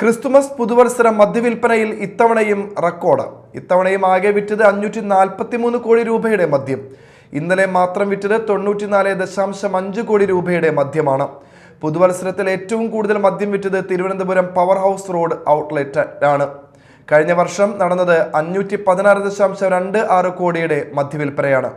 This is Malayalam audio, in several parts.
ക്രിസ്തുമസ് പുതുവത്സര മദ്യവിൽപ്പനയിൽ ഇത്തവണയും റെക്കോർഡ്. ഇത്തവണയും ആകെ വിറ്റത് അഞ്ഞൂറ്റി നാൽപ്പത്തി മൂന്ന് കോടി രൂപയുടെ മദ്യം. ഇന്നലെ മാത്രം വിറ്റത് തൊണ്ണൂറ്റിനാല് ദശാംശം അഞ്ച് കോടി രൂപയുടെ മദ്യമാണ്. പുതുവത്സരത്തിൽ ഏറ്റവും കൂടുതൽ മദ്യം വിറ്റത് Thiruvananthapuram power house road outlet ആണ് കഴിഞ്ഞ വർഷം നടന്നത് അഞ്ഞൂറ്റി പതിനാറ് ദശാംശം രണ്ട് ആറ് കോടിയുടെ മദ്യവിൽപ്പനയാണ്.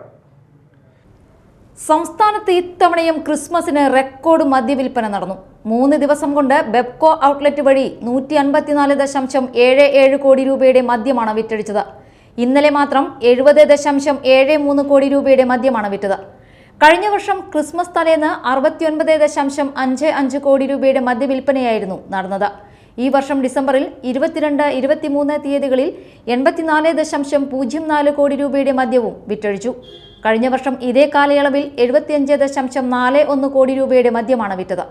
സംസ്ഥാനത്ത് ഇത്തവണയും ക്രിസ്മസിന് റെക്കോർഡ് മദ്യവിൽപ്പന നടന്നു. മൂന്ന് ദിവസം കൊണ്ട് ബെബ്കോ ഔട്ട്ലെറ്റ് വഴി നൂറ്റി അൻപത്തിനാല് ദശാംശം ഏഴ് ഏഴ് കോടി രൂപയുടെ മദ്യമാണ് വിറ്റഴിച്ചത്. ഇന്നലെ മാത്രം എഴുപത് ദശാംശം ഏഴ് മൂന്ന് കോടി രൂപയുടെ മദ്യമാണ് വിറ്റത്. കഴിഞ്ഞ വർഷം ക്രിസ്മസ് തലേന്ന് അറുപത്തിയൊൻപത് ദശാംശം അഞ്ച് അഞ്ച് കോടി രൂപയുടെ മദ്യവിൽപ്പനയായിരുന്നു നടന്നത്. ഈ വർഷം ഡിസംബറിൽ ഇരുപത്തിരണ്ട് ഇരുപത്തിമൂന്ന് തീയതികളിൽ എൺപത്തിനാല് ദശാംശം പൂജ്യം നാല് കോടി രൂപയുടെ മദ്യവും വിറ്റഴിച്ചു. കഴിഞ്ഞ വർഷം ഇതേ കാലയളവിൽ എഴുപത്തിയഞ്ച് ദശാംശം നാല് ഒന്ന് കോടി രൂപയുടെ മദ്യമാണ് വിറ്റത്.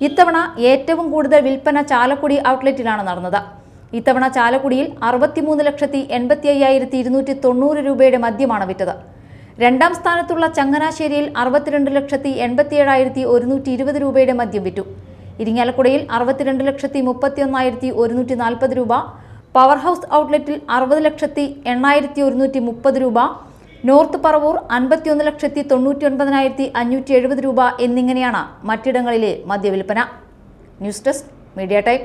ഇത്തവണ ഏറ്റവും കൂടുതൽ വിൽപ്പന ചാലക്കുടി ഔട്ട്ലെറ്റിലാണ് നടന്നത്. ഇത്തവണ ചാലക്കുടിയിൽ അറുപത്തിമൂന്ന് ലക്ഷത്തി എൺപത്തി അയ്യായിരത്തി ഇരുന്നൂറ്റി തൊണ്ണൂറ് രൂപയുടെ മദ്യമാണ് വിറ്റത്. രണ്ടാം സ്ഥാനത്തുള്ള ചങ്ങനാശ്ശേരിയിൽ അറുപത്തിരണ്ട് ലക്ഷത്തി എൺപത്തി ഏഴായിരത്തി ഒരുന്നൂറ്റി ഇരുപത് രൂപയുടെ മദ്യം വിറ്റു. ഇരിങ്ങാലക്കുടയിൽ അറുപത്തിരണ്ട് ലക്ഷത്തി മുപ്പത്തി ഒന്നായിരത്തി ഒരുന്നൂറ്റി നാൽപ്പത് രൂപ പവർ ഹൗസ് ഔട്ട്ലെറ്റിൽ അറുപത് ലക്ഷത്തി എണ്ണായിരത്തി ഒരുന്നൂറ്റി മുപ്പത് രൂപ നോർത്ത് പറവൂർ അൻപത്തിയൊന്ന് ലക്ഷത്തി തൊണ്ണൂറ്റി ഒൻപതിനായിരത്തി അഞ്ഞൂറ്റി എഴുപത് രൂപ എന്നിങ്ങനെയാണ് മറ്റിടങ്ങളിലെ മദ്യവിൽപ്പന. News desk media time.